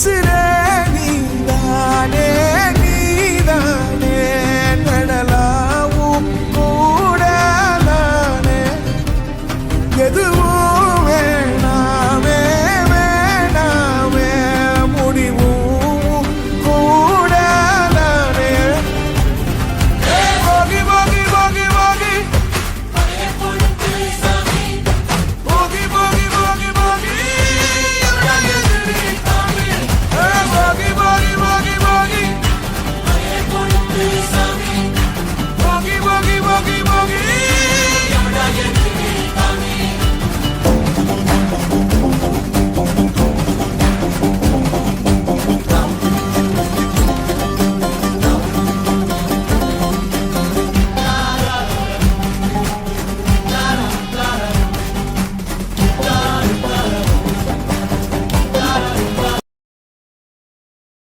சிறே நீதானே நீதானே நடலாவும் கூடலானே. எதுவும்